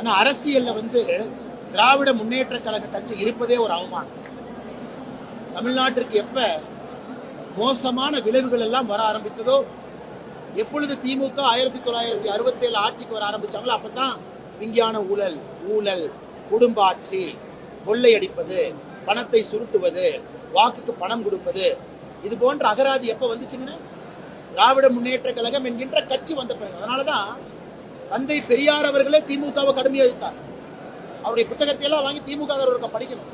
ஆனா அரசியல்ல வந்து திராவிட முன்னேற்ற கழக கட்சி இருப்பதே ஒரு அவமானம். தமிழ்நாட்டிற்கு எப்ப மோசமான விளைவுகள் எல்லாம் வர ஆரம்பித்ததோ எப்பொழுது திமுக ஆயிரத்தி தொள்ளாயிரத்தி அறுபத்தி ஏழு ஆட்சிக்கு வர ஆரம்பிச்சாங்களோ அப்பதான் விஞ்ஞான ஊழல் ஊழல் குடும்ப ஆட்சி கொள்ளையடிப்பது பணத்தை சுருட்டுவது வாக்குக்கு பணம் கொடுப்பது இது போன்ற அகராதி எப்ப வந்துச்சுங்கன்னா திராவிட முன்னேற்ற கழகம் என்கின்ற கட்சி வந்த பிறகு. அதனாலதான் தந்தை பெரியார் அவர்களே திமுகவை கடுமையாக எதிர்த்தார். அவருடைய புத்தகத்தை எல்லாம் வாங்கி திமுக படிக்கணும்.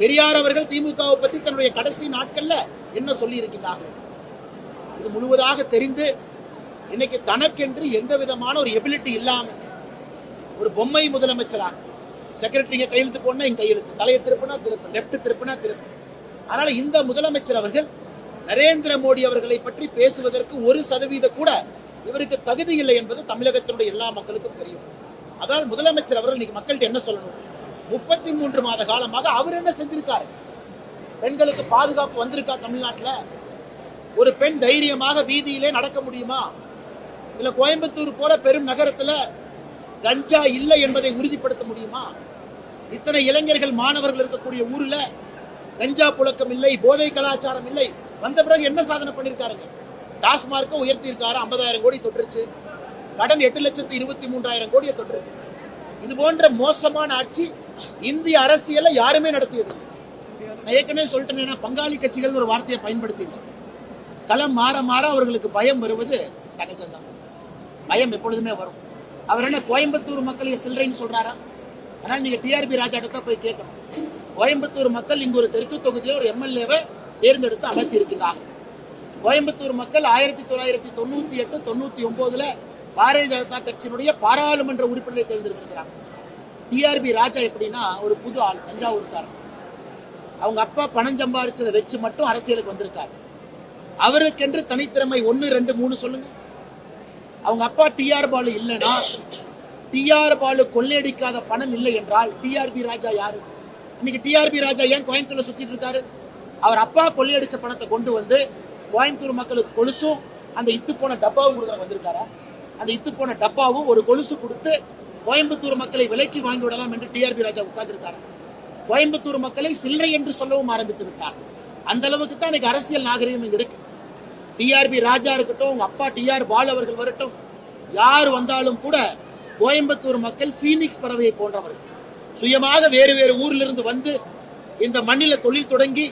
பெரியார் அவர்கள் திமுகவை பத்தி தன்னுடைய கடைசி நாட்கள்ல என்ன சொல்லி இருக்கின்றார்கள் இது முழுவதாக தெரிந்து இன்னைக்கு தனக்கென்று எந்த விதமான ஒரு எபிலிட்டி இல்லாம ஒரு பொம்மை முதலமைச்சராக செக்ரட்டரிங்க கையெழுத்து போனா என் கையெழுத்து தலையை திருப்பினா திருப்பு லெஃப்ட் திருப்பினா திருப்பு. அதனால இந்த முதலமைச்சர் அவர்கள் நரேந்திர மோடி அவர்களை பற்றி பேசுவதற்கு ஒரு சதவீத கூட இவருக்கு தகுதி இல்லை என்பது தமிழகத்தினுடைய எல்லா மக்களுக்கும் தெரியும். அதனால் முதலமைச்சர் அவர்கள் இன்னைக்கு மக்கள்கிட்ட என்ன சொல்லணும்? முப்பத்தி மூன்று மாத காலமாக அவர் என்ன செஞ்சிருக்காரு? பெண்களுக்கு பாதுகாப்பு வந்திருக்கா தமிழ்நாட்டுல? ஒரு பெண் தைரியமாக வீதியிலே நடக்க முடியுமா? இல்ல கோயம்புத்தூர் போல பெரும் நகரத்துல கஞ்சா இல்லை என்பதை உறுதிப்படுத்த முடியுமா? இத்தனை இளைஞர்கள் மாணவர்கள் இருக்கக்கூடிய ஊர்ல கஞ்சா புழக்கம் இல்லை போதை கலாச்சாரம் இல்லை. வந்த பிறகு என்ன சாதனை பண்ணியிருக்காருங்க டாஸ்மார்க்கை உயர்த்தியிருக்காரு ஐம்பதாயிரம் கோடி தொற்றுச்சு. கடன் எட்டு லட்சத்து இருபத்தி மூன்றாயிரம் கோடியை தொற்றுருக்கு இது போன்ற மோசமான ஆட்சி இந்திய அரசியலை யாருமே நடத்தியது இல்லை. நான் ஏற்கனவே சொல்லிட்டேன் பங்காளி கட்சிகள் ஒரு வார்த்தையை பயன்படுத்தியிருந்தோம் களம் மாற மாற அவர்களுக்கு பயம் வருவது சகஜம்தான். பயம் எப்பொழுதுமே வரும். அவர் என்ன கோயம்புத்தூர் மக்களை சில்லறைன்னு சொல்றாரா? ஆனால் நீங்க டிஆர்பி ராஜாட்ட தான் போய் கேட்கணும். கோயம்புத்தூர் மக்கள் இங்கு ஒரு தெற்கு தொகுதியை ஒரு எம்எல்ஏவை தேர்ந்தெடுத்து அமர்த்தி இருக்கின்றார்கள் கோயம்புத்தூர் மக்கள் ஆயிரத்தி தொள்ளாயிரத்தி தொண்ணூத்தி எட்டு தொண்ணூத்தி ஒன்பதுல பாரதிய ஜனதா கட்சியினுடைய பாராளுமன்ற உறுப்பினரை தேர்ந்தெடுத்திருக்கிறாங்க. டிஆர்பி ராஜா எப்படின்னா ஒரு புது ஆள் தஞ்சாவூர்காரன் அவங்க அப்பா பணம் சம்பாதிச்சதை வச்சு மட்டும் அரசியலுக்கு வந்திருக்காரு. அவருக்கென்று தனித்திறமை ஒன்று ரெண்டு மூணு சொல்லுங்க. அவங்க அப்பா டிஆர் பாலு இல்லைன்னா டிஆர் பாலு கொள்ளையடிக்காத பணம் இல்லை என்றால் டிஆர்பி ராஜா யாரு? இன்னைக்கு டிஆர்பி ராஜா ஏன் கோயம்புத்தூர்ல சுத்திட்டு இருக்காரு? அவர் அப்பா கொள்ளையடிச்ச பணத்தை கொண்டு வந்து கோயம்புத்தூர் மக்களுக்கு கொலுசும் அந்த இத்து போன டப்பாவும் கொடுக்குற வந்திருக்காரா? அந்த இத்து போன டப்பாவும் ஒரு கொலுசு கொடுத்து கோயம்புத்தூர் மக்களை விலைக்கு வாங்கி விடலாம் என்று டிஆர்பி ராஜா உட்கார்ந்திருக்காரு? கோயம்புத்தூர் மக்களை சில்லறை என்று சொல்லவும் ஆரம்பித்து விட்டார். அந்த அளவுக்கு தான் இன்னைக்கு அரசியல் நாகரிகம் இருக்கு. டிஆர்பி ராஜா இருக்கட்டும் உங்க அப்பா டிஆர் பால் அவர்கள் வரட்டும் யார் வந்தாலும் கூட கோயம்புத்தூர் மக்கள் ஃபீனிக்ஸ் பறவையை போன்றவர்கள். சுயமாக வேறு வேறு ஊரிலிருந்து வந்து இந்த மண்ணில தொழில் தொடங்கி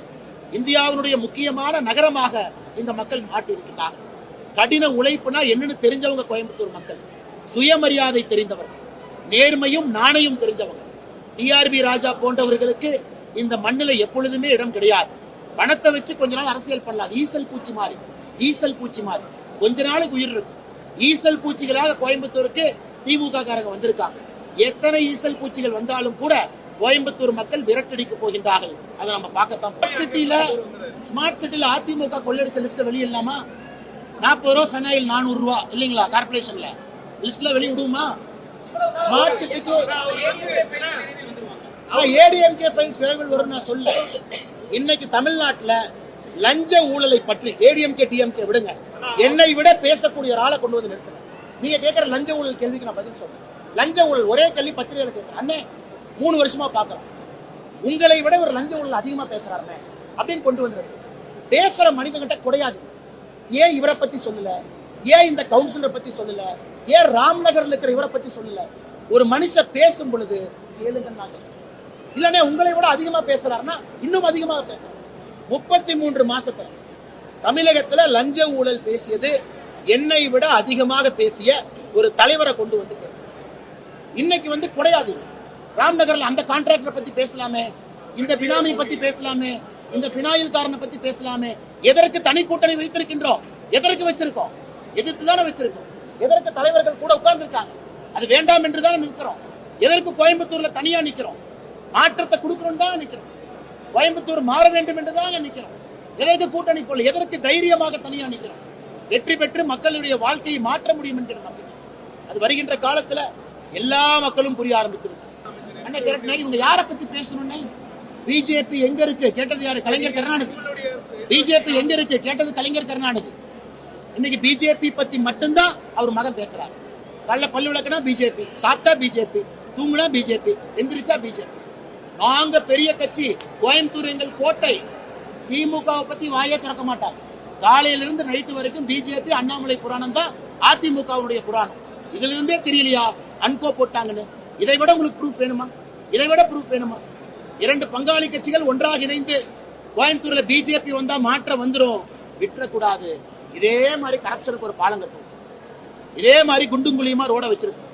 இந்தியாவினுடைய முக்கியமான நகரமாக இந்த மக்கள் மாட்டியிருக்கிறார் கடின உழைப்புனா என்னன்னு தெரிஞ்சவங்க கோயம்புத்தூர் மக்கள். சுயமரியாதை தெரிந்தவர்கள். நேர்மையும் நாணயம் தெரிஞ்சவங்க. டிஆர்பி ராஜா போன்றவர்களுக்கு இந்த மண்ணில எப்பொழுதுமே இடம் கிடையாது. பணத்தை வச்சு கொஞ்ச நாள் அரசியல் பண்ணலாம். ஈசல் பூச்சி மாதிரி. ஈசல் பூச்சி மாதிரி. கொஞ்ச நாளைக்கு உயிர் இருக்கும் ஈசல் பூச்சிகளாக கோயம்புத்தூருக்கு திமுக காரங்க வந்திருக்காங்க. எத்தனை ஈசல் பூச்சிகள் வந்தாலும் கூட கோயம்புத்தூர் மக்கள் விரட்டடிக்க போகின்றார்கள். அதை நம்ம பார்க்கத்தான் போறோம். ஸ்மார்ட் சிட்டியில் அதிமுக கொள்ளடிச்ச லிஸ்ட் வெளியிடலாமா? நாற்பது ரூபா ஃபெனாயில் நானூறு ரூபா. இல்லைங்களா? கார்பரேஷன்ல லிஸ்ட்ல வெளிய விடுமா ஸ்மார்ட் சிட்டிக்கு ஏடிஎம்கே ஃபைல்ஸ் விரைவில் வரும் நான் சொல்ல இன்னைக்கு தமிழ்நாட்டுல லஞ்ச ஊழலை பற்றி ஏடிஎம்கே டிஎம்கே விடுங்க. என்னை விட பேசக்கூடிய ஒரு ஆளை கொண்டு வந்து நிறுத்துங்க. நீங்க கேட்கிற லஞ்ச ஊழல் கேள்விக்கு நான் பதில் சொல்றேன். லஞ்ச ஊழல் ஒரே கேள்வி பத்திரிகையில் கேட்கிறேன் அண்ணே மூணு வருஷமா பாக்குறோம் உங்களை விட ஒரு லஞ்ச ஊழல் அதிகமா பேசுறாருண்ணே. அப்படின்னு கொண்டு வந்து பேசுற மனிதங்கிட்ட குறையாது ஏன் இவரை பத்தி சொல்லல? ஏன் இந்த கவுன்சிலரை பத்தி சொல்லல? ஏன் ராம்நகர்ல இருக்கிற இவரை பத்தி சொல்லல? ஒரு மனுஷன் பேசும் பொழுது கேளுங்கன்னாங்க. இல்லனே உங்களை விட அதிகமா பேசுறாருன்னா இன்னும் அதிகமாக பேசுறாரு. முப்பத்தி மூன்று மாசத்துல தமிழகத்துல லஞ்ச ஊழல் பேசியது என்னை விட அதிகமாக பேசிய ஒரு தலைவரை கொண்டு வந்து இன்னைக்கு வந்து குறையாது ராம்நகர்ல அந்த கான்ட்ராக்டரை பத்தி பேசலாமே இந்த பினாமி பத்தி பேசலாமே இந்த பினாயில் காரனை பத்தி பேசலாமே. எதற்கு தனி கூட்டணி வைத்திருக்கின்றோம்? எதற்கு வச்சிருக்கோம்? எதிர்த்து தானே வச்சிருக்கோம். எதற்கு தலைவர்கள் கூட உட்கார்ந்துருக்காங்க? அது வேண்டாம் என்று தானே நிற்கிறோம். எதற்கு கோயம்புத்தூர்ல தனியா நிக்கிறோம் மாற்றத்தை கொடுக்கணும் தான் நிக்கிறோம் கோயம்புத்தூர் மாற வேண்டும் என்று தான் நிக்கிறோம் எதற்கு கூட்டணி போல எதற்கு தைரியமாக தனியா நிக்கிறோம் வெற்றி பெற்று மக்களுடைய வாழ்க்கையை மாற்ற முடியும் என்கிற நம்பிக்கை. அது வருகின்ற காலத்துல எல்லா மக்களும் புரிய ஆரம்பித்து விட்டாங்க அண்ணா கரெக்ட் இவங்க யாரை பத்தி பேசணும்னே? பிஜேபி எங்க இருக்கு? கேட்டது யாரு? கலைஞர் கருணாநிதி. பிஜேபி எங்க இருக்கு? கேட்டது கலைஞர் கருணாநிதி. இன்னைக்கு பிஜேபி பத்தி மட்டும்தான் அவர் மகன் பேசுறாரு. கல்ல பல்லு விளக்குனா பிஜேபி சாப்பிட்டா பிஜேபி தூங்குனா பிஜேபி எந்திரிச்சா பிஜேபி நாங்க பெரிய கட்சி கோயம்புத்தூர் எங்கள் கோட்டை திமுகவை பத்தி வாயே திறக்க மாட்டாங்க காலையில இருந்து நைட்டு வரைக்கும் பிஜேபி அண்ணாமலை புராணம் தான் அதிமுகவுடைய புராணம். இதுல இருந்தே தெரியலையா? அன்கோ போட்டாங்கன்னு. இதை விட உங்களுக்கு ப்ரூஃப் வேணுமா? இதை விட ப்ரூஃப் வேணுமா? இரண்டு பங்காளி கட்சிகள் ஒன்றாக இணைந்து கோயம்புத்தூர்ல பிஜேபி வந்தா மாற்றம் வந்துடும் விட்டுறக்கூடாது. இதே மாதிரி கரப்ஷனுக்கு ஒரு பாலம் கட்டும் இதே மாதிரி குண்டும் குழியுமா ரோட வச்சிருக்கு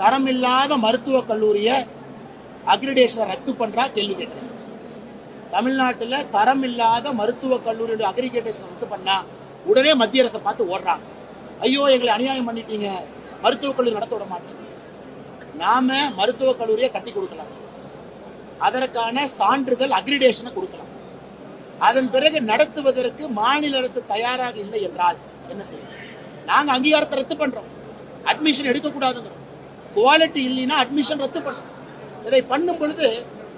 தரமில்லாத மருத்துவக் கல்லூரியை அக்ரிடேஷனை ரத்து பண்றா கேள்வி கேட்கிறேன். தமிழ்நாட்டில் தரம் இல்லாத மருத்துவக் கல்லூரியோட அக்ரிகேட்டேஷன் ரத்து பண்ணா உடனே மத்திய அரசை பார்த்து ஓடுறாங்க ஐயோ எங்களை அநியாயம் பண்ணிட்டீங்க. மருத்துவக் கல்லூரி நடத்த விட மாட்டீங்க நாம மருத்துவக் கல்லூரியை கட்டி கொடுக்கலாம். அதற்கான சான்றிதழ் அக்ரிடேஷனை கொடுக்கலாம். அதன் பிறகு நடத்துவதற்கு மாநில அரசு தயாராக இல்லை என்றால் என்ன செய்யும் நாங்கள் அங்கீகாரத்தை ரத்து பண்ணுறோம் அட்மிஷன் எடுக்கக்கூடாதுங்கிறோம். குவாலிட்டி இல்லைன்னா அட்மிஷன் ரத்து பண்ணுறோம் இதை பண்ணும் பொழுது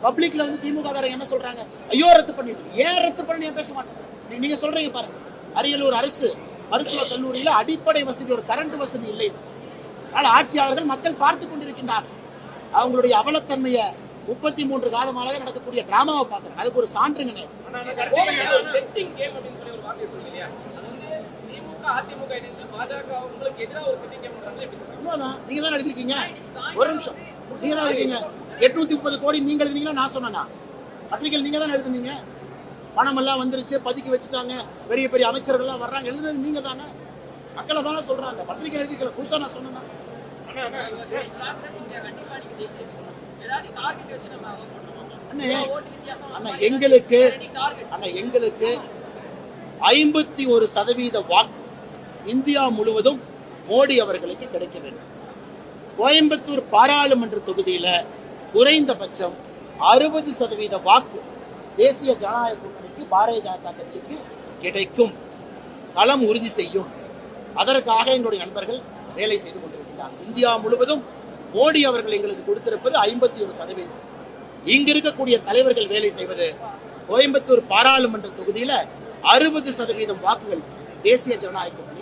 பப்ளிக்ல வந்து திமுக என்ன சொல்றாங்க? ஐயோ ரத்து பண்ணிட்டு ஏன் ரத்து பண்ணி பேச மாட்டோம் நீங்க சொல்றீங்க பாருங்க. அரியலூர் அரசு மருத்துவக் கல்லூரியில அடிப்படை வசதி ஒரு கரண்ட் வசதி இல்லை. ஆனால் ஆட்சியாளர்கள் மக்கள் பார்த்து கொண்டிருக்கின்றார்கள். அவங்களுடைய அவலத்தன்மையை முப்பத்தி மூன்று காலமாக நடக்கக்கூடிய டிராமாவை பார்க்கறாங்க அதுக்கு ஒரு சான்றுங்க நேரு. செட்டிங் கேம் அப்படின்னு சொல்லி ஒரு வார்த்தை சொன்னீங்க இல்லையா அது வந்து திமுக அதிமுக இணைந்து பாஜக உங்களுக்கு எதிராக ஒரு செட்டிங் கேம் பண்றாங்க எப்படி சொல்றீங்க உண்மைதான். நீங்க தான் எழுதிருக்கீங்க ஒரு நிமிஷம். நீங்க தான் எழுதிருக்கீங்க எட்நூத்தி முப்பது கோடி நீங்க எழுதுனீங்களா? நான் சொன்னேனா? பத்திரிகையில் நீங்க தான் எழுதுனீங்க? பணம் எல்லாம் வந்துருச்சு பதுக்கி வச்சுட்டாங்க. பெரிய பெரிய அமைச்சர்கள் எல்லாம் வர்றாங்க. எழுதுனது நீங்க தானே. மக்களை தானே சொல்றாங்க. பத்திரிகை எழுதிக்கல புதுசா நான் சொன்னேன்னா எங்களுக்கு அண்ணா எங்களுக்கு ஐம்பத்தி ஒரு சதவீத வாக்கு இந்தியா முழுவதும் மோடி அவர்களுக்கு கிடைக்க வேண்டும். கோயம்புத்தூர் பாராளுமன்ற தொகுதியில குறைந்தபட்சம் அறுபது சதவீத வாக்கு தேசிய ஜனநாயக கூட்டணிக்கு பாரதிய ஜனதா கட்சிக்கு கிடைக்கும். களம் உறுதி செய்யும். அதற்காக எங்களுடைய நண்பர்கள் வேலை செய்து இருக்கிறாங்க இந்தியா முழுவதும் மோடி அவர்கள் எங்களுக்கு கொடுத்திருப்பது ஐம்பத்தி ஒரு சதவீதம். இங்க இருக்கக்கூடிய தலைவர்கள் வேலை செய்வது கோயம்புத்தூர் பாராளுமன்ற தொகுதியில அறுபது சதவீதம் வாக்குகள் தேசிய ஜனநாயக கூட்டணி